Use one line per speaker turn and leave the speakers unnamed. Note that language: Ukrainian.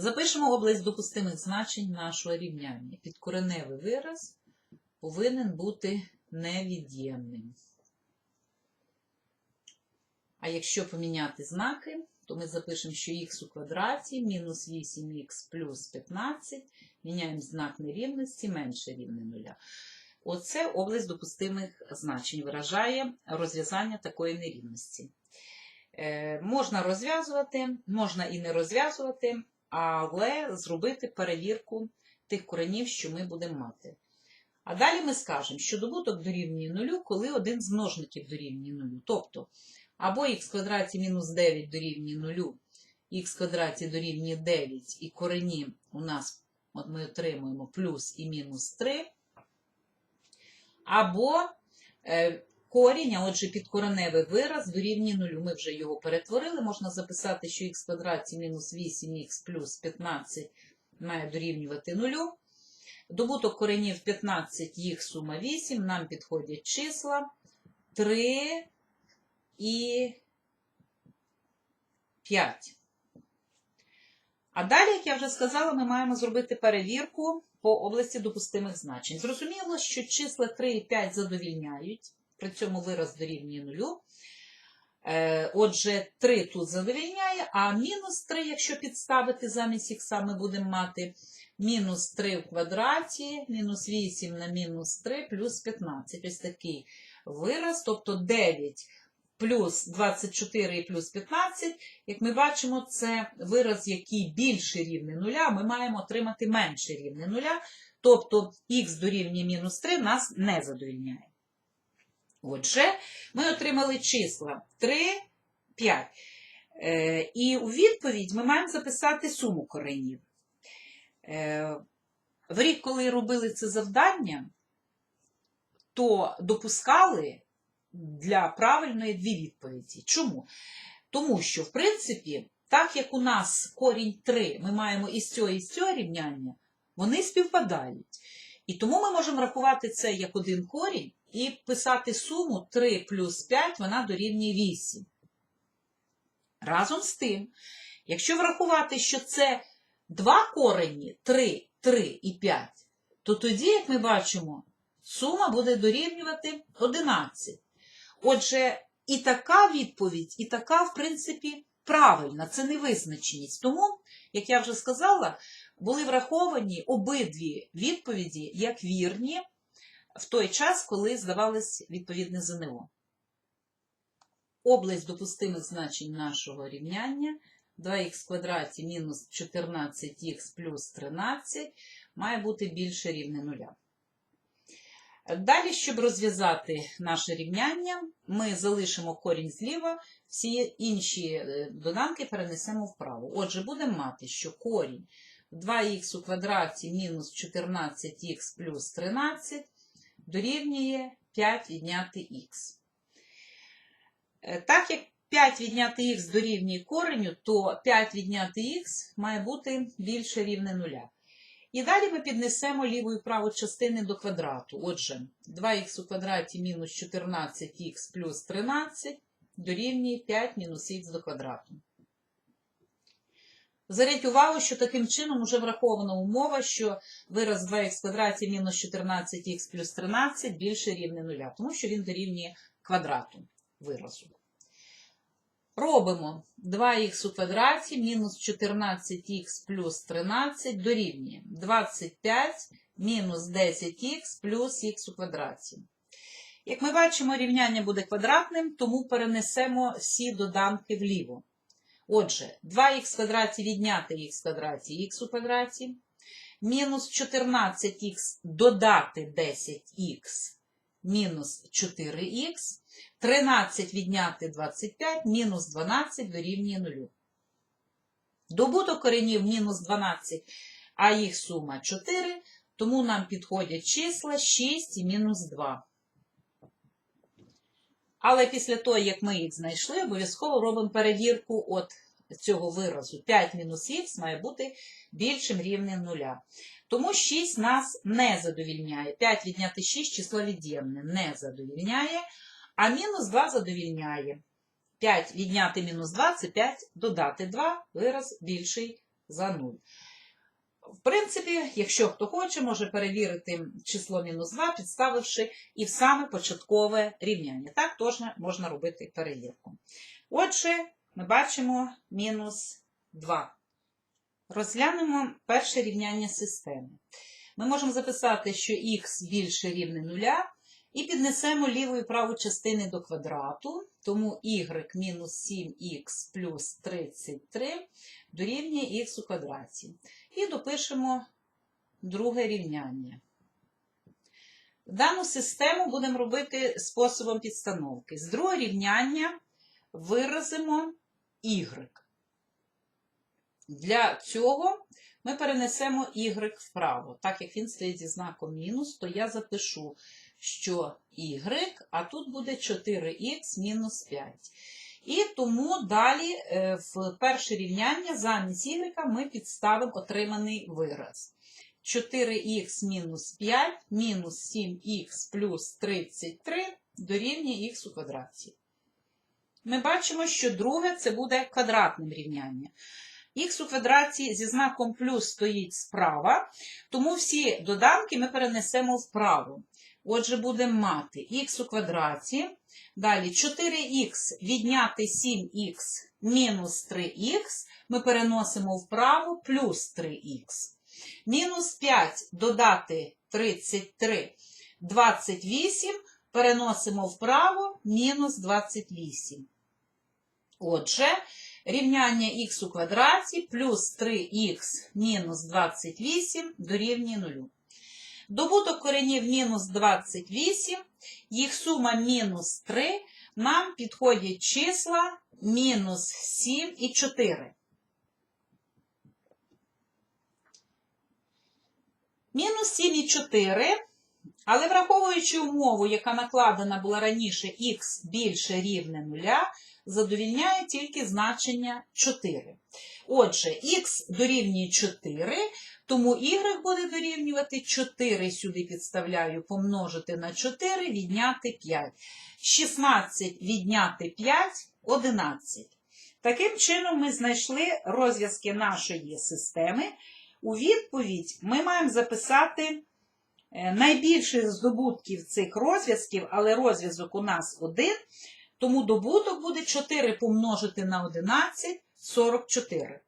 Запишемо область допустимих значень нашого рівняння. Підкореневий вираз повинен бути невід'ємним. А якщо поміняти знаки, то ми запишемо, що х у квадраті мінус 8х плюс 15, міняємо знак нерівності менше рівне нуля. Оце область допустимих значень виражає розв'язання такої нерівності. Е, можна розв'язувати, можна і не розв'язувати, але зробити перевірку тих коренів, що ми будемо мати. А далі ми скажемо, що добуток дорівнює нулю, коли один з множників дорівнює нулю. Тобто, або х квадраті мінус 9 дорівнює нулю, х квадраті дорівнює 9, і корені у нас от ми отримуємо плюс і мінус 3, або е, корінь, а отже підкореневий вираз дорівнює нулю. Ми вже його перетворили. Можна записати, що х квадраті мінус 8х плюс 15 має дорівнювати нулю. Добуток коренів 15, їх сума 8, нам підходять числа 3 і 5. А далі, як я вже сказала, ми маємо зробити перевірку по області допустимих значень. Зрозуміло, що числа 3 і 5 задовільняють, при цьому вираз дорівнює нулю. Е, Отже, 3 тут задовільняє, а мінус 3, якщо підставити замість х, ми будемо мати мінус 3 в квадраті, мінус 8 на мінус 3 плюс 15. Ось такий вираз, тобто 9 плюс 24 і плюс 15, як ми бачимо, це вираз, який більше рівне нуля, ми маємо отримати менше рівне нуля, тобто х дорівнює мінус 3 нас не задовільняє. Отже, ми отримали числа 3, 5. Е, і у відповідь ми маємо записати суму коренів. Е, в рік, коли робили це завдання, то допускали для правильної дві відповіді. Чому? Тому що, в принципі, так як у нас корінь 3, ми маємо із цього і з цього рівняння, вони співпадають. І тому ми можемо рахувати це як один корінь і писати суму 3 плюс 5, вона дорівнює 8. Разом з тим, якщо врахувати, що це два корені 3, 3 і 5, то тоді, як ми бачимо, сума буде дорівнювати 11. Отже, і така відповідь, і така, в принципі, правильна, це невизначеність. Тому, як я вже сказала, були враховані обидві відповіді як вірні в той час, коли здавалось відповідне ЗНО. Область допустимих значень нашого рівняння 2х квадраті мінус 14х плюс 13 має бути більше рівне нуля. Далі, щоб розв'язати наше рівняння, ми залишимо корінь зліва, всі інші е, доданки перенесемо вправо. Отже, будемо мати, що корінь 2х у квадраті мінус 14х плюс 13 дорівнює 5 відняти х. Е, Так як 5 відняти х дорівнює кореню, то 5 відняти х має бути більше рівне нуля. І далі ми піднесемо ліву і праву частини до квадрату. Отже, 2х у квадраті мінус 14х плюс 13 дорівнює 5 мінус х до квадрату. Зверніть увагу, що таким чином вже врахована умова, що вираз 2х квадраті мінус 14х плюс 13 більше рівне нуля, тому що він дорівнює квадрату виразу. Робимо 2х у квадраті мінус 14х плюс 13 дорівнює 25 мінус 10х плюс х у квадраті. Як ми бачимо, рівняння буде квадратним, тому перенесемо всі доданки вліво. Отже, 2х в квадраті відняти х квадраті х у квадраті, мінус 14х додати 10х мінус 4х, 13 відняти 25, мінус 12 дорівнює 0. Добуток коренів мінус 12, а їх сума 4, тому нам підходять числа 6 і мінус 2. Але після того, як ми їх знайшли, обов'язково робимо перевірку от цього виразу. 5 мінус х має бути більшим рівнем 0. Тому 6 нас не задовільняє. 5 відняти 6 число від'ємне не задовільняє, а мінус 2 задовільняє. 5 відняти мінус 2 це 5 додати 2, вираз більший за 0. В принципі, якщо хто хоче, може перевірити число мінус 2, підставивши і в саме початкове рівняння. Так теж можна робити перевірку. Отже, ми бачимо мінус 2. Розглянемо перше рівняння системи. Ми можемо записати, що х більше рівне 0, і піднесемо ліву і праву частини до квадрату, тому y мінус 7х плюс 33 дорівнює х у квадраті. І допишемо друге рівняння. Дану систему будемо робити способом підстановки. З другого рівняння виразимо y. Для цього ми перенесемо y вправо. Так як він стоїть зі знаком мінус, то я запишу, що y, а тут буде 4х мінус 5. І тому далі е, в перше рівняння замість y ми підставимо отриманий вираз. 4х мінус 5 мінус 7х плюс 33 дорівнює х у квадраті. Ми бачимо, що друге це буде квадратним рівнянням. Х у квадраті зі знаком плюс стоїть справа, тому всі доданки ми перенесемо вправо. Отже, будемо мати х у квадраті. Далі 4х відняти 7х мінус 3х ми переносимо вправо плюс 3х. Мінус 5 додати 33, 28 переносимо вправо мінус 28. Отже, рівняння х у квадраті плюс 3х мінус 28 дорівнює 0. Добуток коренів мінус 28, їх сума мінус 3, нам підходять числа мінус 7 і 4. Мінус 7 і 4, але враховуючи умову, яка накладена була раніше х більше рівне 0, задовільняє тільки значення 4. Отже, х дорівнює 4, тому y буде дорівнювати 4 сюди підставляю, помножити на 4, відняти 5. 16 відняти 5 – 11. Таким чином ми знайшли розв'язки нашої системи. У відповідь ми маємо записати найбільших здобутків цих розв'язків, але розв'язок у нас один, тому добуток буде 4 помножити на 11 – 44.